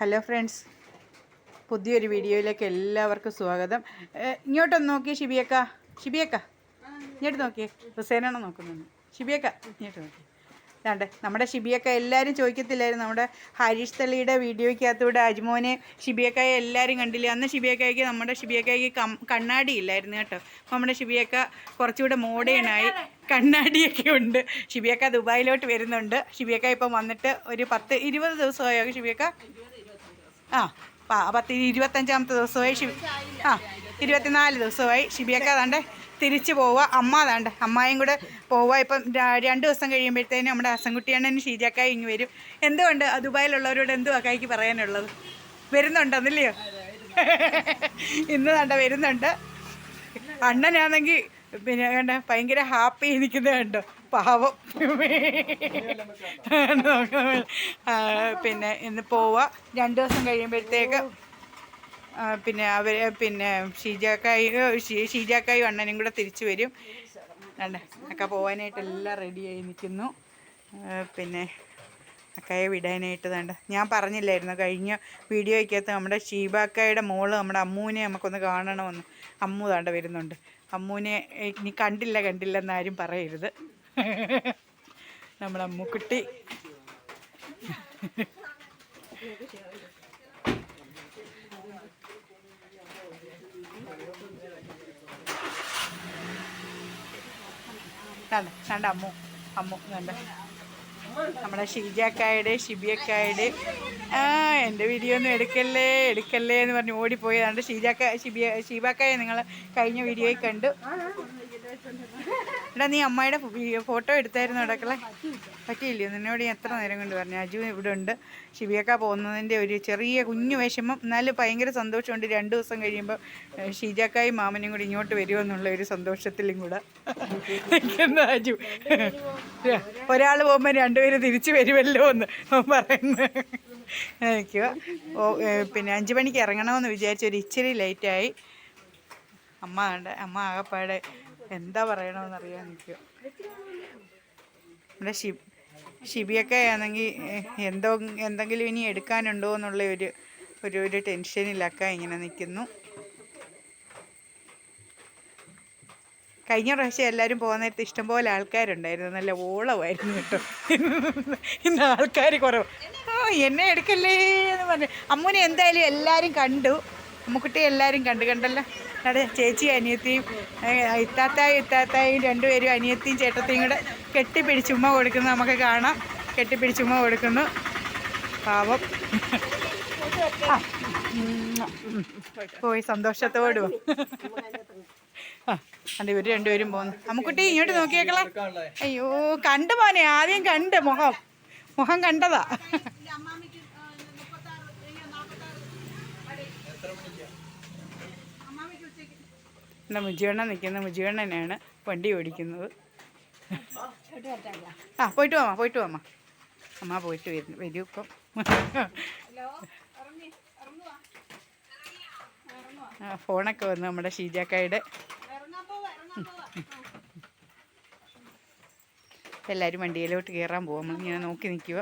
Hello friends പുതിയൊരു വീഡിയോയിലേക്ക് എല്ലാവർക്കും സ്വാഗതം. ഇങ്ങോട്ടൊന്ന് നോക്കിയേ ഷിബിയക്ക. ഷിബിയക്ക ഇങ്ങോട്ട് നോക്കിയേ. ഹുസൈനാണോ നോക്കുന്നത്? ഷിബിയക്ക ഇങ്ങോട്ട് നോക്കി അതാണ്ട് നമ്മുടെ ഷിബിയക്ക എല്ലാവരും ചോദിക്കത്തില്ലായിരുന്നു. നമ്മുടെ ഹരീഷ് തള്ളിയുടെ വീഡിയോയ്ക്കകത്തൂടെ അജ്മോനെ ഷിബിയക്കായെ എല്ലാവരും കണ്ടില്ല? അന്ന് ഷിബിയക്കായ്ക്ക് നമ്മുടെ ഷിബിയക്കായ്ക്ക് കണ്ണാടി ഇല്ലായിരുന്നു കേട്ടോ. അപ്പോൾ നമ്മുടെ ഷിബിയക്ക കുറച്ചുകൂടെ മോഡേണായി കണ്ണാടിയൊക്കെ ഉണ്ട്. ഷിബിയക്ക ദുബായിലോട്ട് വരുന്നുണ്ട്. ഷിബിയക്ക ഇപ്പം വന്നിട്ട് ഒരു പത്ത് ഇരുപത് ദിവസമായോ ഷിബിയക്ക? ആ പത്ത് ഇരുപത്തഞ്ചാമത്തെ ദിവസമായി ഷിബി ആ ഇരുപത്തിനാല് ദിവസമായി ഷിബിയൊക്കെ അതാണ്ട് തിരിച്ചു പോവുക. അമ്മ അതാണ്ട് അമ്മായും കൂടെ പോവുക. ഇപ്പം രണ്ട് ദിവസം കഴിയുമ്പോഴത്തേനും നമ്മുടെ അസംകുട്ടിയാണ് ഷീജക്കായി ഇങ്ങ് വരും. എന്തുകൊണ്ട് ദുബായിലുള്ളവരോട് എന്തുവാ കൈക്ക് പറയാനുള്ളത്? വരുന്നുണ്ടെന്നില്ലയോ? ഇന്ന് കണ്ട വരുന്നുണ്ട്. അണ്ണനാണെങ്കിൽ പിന്നെ കണ്ട ഭയങ്കര ഹാപ്പി നിൽക്കുന്നത് കണ്ടോ പാവം. പിന്നെ ഇന്ന് പോവുക രണ്ട് ദിവസം കഴിയുമ്പോഴത്തേക്ക് പിന്നെ അവർ പിന്നെ ഷീജാക്കായി ഷീജാക്കായും അണ്ണനും കൂടെ തിരിച്ചു വരും. അക്ക പോവാനായിട്ട് എല്ലാം റെഡിയായി നിൽക്കുന്നു. പിന്നെ അക്കയെ വിടാനായിട്ട് വേണ്ട. ഞാൻ പറഞ്ഞില്ലായിരുന്നു കഴിഞ്ഞ വീഡിയോയ്ക്കകത്ത് നമ്മുടെ ഷീബാക്കയുടെ മോൾ നമ്മുടെ അമ്മൂനെ നമുക്കൊന്ന് കാണണമെന്ന്. അമ്മു താണ്ട വരുന്നുണ്ട്. അമ്മൂനെ ഇനി കണ്ടില്ല കണ്ടില്ല എന്നാരും പറയരുത്. നമ്മുടെ അമ്മുക്കുട്ടി. കണ്ട? കണ്ട അമ്മു? അമ്മു കണ്ട? നമ്മുടെ ഷീജാക്കായുടെ ഷിബിയക്കായുടെ. ആ എന്റെ വീഡിയോ ഒന്നും എടുക്കല്ലേ എടുക്കല്ലേ എന്ന് പറഞ്ഞ് ഓടിപ്പോയതാണ് ഷീജാക്ക ഷിബിയ ഷീബാക്കായെ നിങ്ങൾ കഴിഞ്ഞ വീഡിയോയിൽ കണ്ടു. എടാ നീ അമ്മയുടെ ഫോട്ടോ എടുത്തായിരുന്നു ഇടക്കളെ പറ്റിയില്ലയോ നിന്നോട് ഞാൻ എത്ര നേരം കൊണ്ട് പറഞ്ഞു. അജു ഇവിടെ ഉണ്ട്. ഷിബിയക്ക പോകുന്നതിന്റെ ഒരു ചെറിയ കുഞ്ഞു വിഷമം. എന്നാലും ഭയങ്കര സന്തോഷമുണ്ട്. രണ്ട് ദിവസം കഴിയുമ്പോൾ ഷീജാക്കായും മാമനും കൂടി ഇങ്ങോട്ട് വരുമെന്നുള്ള ഒരു സന്തോഷത്തിലും കൂടെ. അജു. ഒരാൾ പോകുമ്പോൾ രണ്ടുപേരും തിരിച്ചു വരുമല്ലോ എന്ന് പറയുന്നത്. ഓ പിന്നെ അഞ്ച് മണിക്ക് ഇറങ്ങണമെന്ന് വിചാരിച്ച ഒരു ഇച്ചിരി ലേറ്റായി അമ്മ ഉണ്ട് അമ്മ ആകപ്പാടെ എന്താ പറയണമെന്ന് അറിയാൻ നിൽക്കുക. നമ്മുടെ ഷി ഷിബിയൊക്കെ ആണെങ്കിൽ എന്തോ എന്തെങ്കിലും ഇനി എടുക്കാനുണ്ടോ എന്നുള്ള ഒരു ഒരു ഒരു ടെൻഷനിലൊക്കെ ഇങ്ങനെ നിൽക്കുന്നു. കഴിഞ്ഞ പ്രാവശ്യം എല്ലാവരും പോകുന്ന നേരത്ത് ഇഷ്ടംപോലെ ആൾക്കാരുണ്ടായിരുന്നു. നല്ല ഓളമായിരുന്നു കേട്ടോ. ഇന്ന് ആൾക്കാർ കുറവ്. ആ എന്നെ എടുക്കല്ലേ എന്ന് പറഞ്ഞു. അമ്മുനെ എന്തായാലും എല്ലാവരും കണ്ടു. അമ്മുക്കുട്ടി എല്ലാവരും കണ്ടു. കണ്ടല്ലോ? അവിടെ ചേച്ചി അനിയത്തിയും ഇത്താത്തായും ഇത്താത്തായും രണ്ടുപേരും അനിയത്തിയും ചേട്ടത്തിയും കൂടെ കെട്ടിപ്പിടിച്ചുമ്മ കൊടുക്കുന്നു. നമുക്ക് കാണാം. കെട്ടിപ്പിടിച്ചുമ്മ കൊടുക്കുന്നു. പാവം. പോയി സന്തോഷത്തോടു. ഇവർ അണ്ട് ഇവർ രണ്ടുപേരും പോകുന്നു അമ്മുക്കുട്ടി ഇങ്ങോട്ട് നോക്കിയേക്കളെ. അയ്യോ കണ്ടു മോനെ ആദ്യം കണ്ട് മുഖം. മുഖം കണ്ടതാ. എന്നാ മുജിയണ്ണ നിൽക്കുന്ന മുജിയണ്ണനാണ് വണ്ടി ഓടിക്കുന്നത്. ആ പോയിട്ട് വാ അമ്മ, പോയിട്ട് വാ അമ്മ പോയിട്ട് വരും വരൂ ഇപ്പം. ഫോണൊക്കെ വന്നു നമ്മുടെ ഷീജാക്കായുടെ. എല്ലാവരും വണ്ടിയിലോട്ട് കയറാൻ പോകും നമ്മളിങ്ങനെ നോക്കി നിൽക്കുക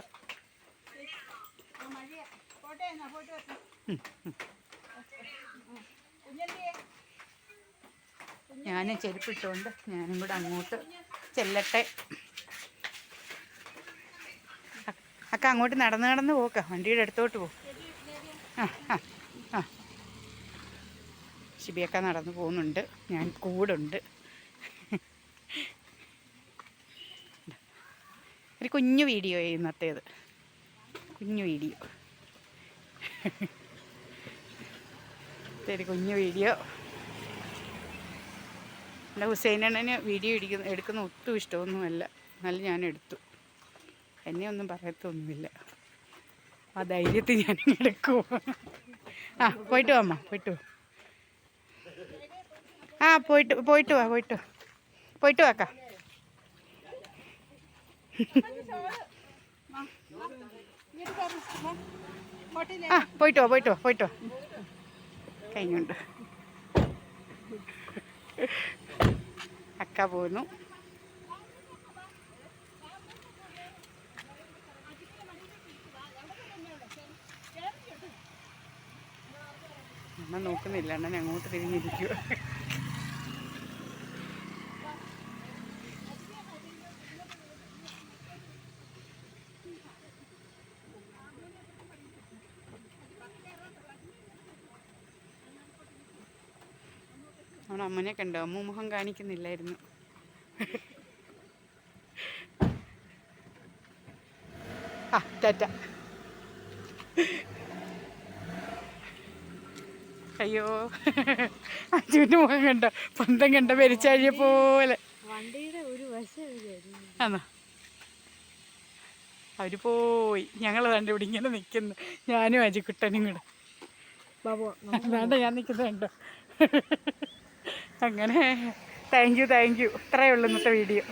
ഞാൻ ചെരുപ്പിട്ടുകൊണ്ട് ഞാനും കൂടെ അങ്ങോട്ട് ചെല്ലട്ടെ. അക്ക അങ്ങോട്ട് നടന്ന് നടന്ന് പോക്ക. വണ്ടിയുടെ അടുത്തോട്ട് പോ. ആ ആ ആ. നടന്നു പോകുന്നുണ്ട്. ഞാൻ കൂടുണ്ട്. ഒരു കുഞ്ഞു വീഡിയോ ഇന്നത്തേത്. കുഞ്ഞു വീഡിയോ. ഒരു കുഞ്ഞു വീഡിയോ. എന്റെ ഹുസൈനണ്ണന് വീഡിയോ ഇടിക്കുന്ന എടുക്കുന്ന ഒട്ടും ഇഷ്ടമൊന്നുമല്ല. എന്നാലും ഞാൻ എടുത്തു. എന്നെ ഒന്നും പറയത്തൊന്നുമില്ല. ആ ധൈര്യത്തിൽ ഞാൻ എടുക്കുമോ ആ പോയിട്ട് വാ അമ്മ പോയിട്ട് വാ. ആ പോയിട്ട് പോയിട്ട് വാ പോയിട്ട് വാ. പോയിട്ട് വാക്ക ആ പോയിട്ട് വാ പോയിട്ട് വാ പോയിട്ട് വാ. കഴിഞ്ഞുണ്ട്. അക്ക പോന്നു. അണ്ണൻ നോക്കുന്നില്ല. അണ്ണൻ അങ്ങോട്ട് തിരിഞ്ഞിരിക്കുക അവൻ അമ്മനെ കണ്ടോ? അമ്മ മുഖം കാണിക്കുന്നില്ലായിരുന്നു. ആ ടാറ്റ. അയ്യോ. അജുവിന്റെ മുഖം കണ്ടോ പന്തം കണ്ട പെരിച്ചാഴിയെ പോലെ. ആന്നോ. അവർ പോയി. ഞങ്ങൾ കണ്ട് ഇവിടെ ഇങ്ങനെ നിൽക്കുന്നു ഞാനും അജിക്കുട്ടനും കൂടെ. വേണ്ട ഞാൻ നിൽക്കുന്നത് കണ്ടോ? അങ്ങനെ. താങ്ക് യു താങ്ക് യു ഇത്രയേ ഉള്ളൂ ഇന്നത്തെ വീഡിയോ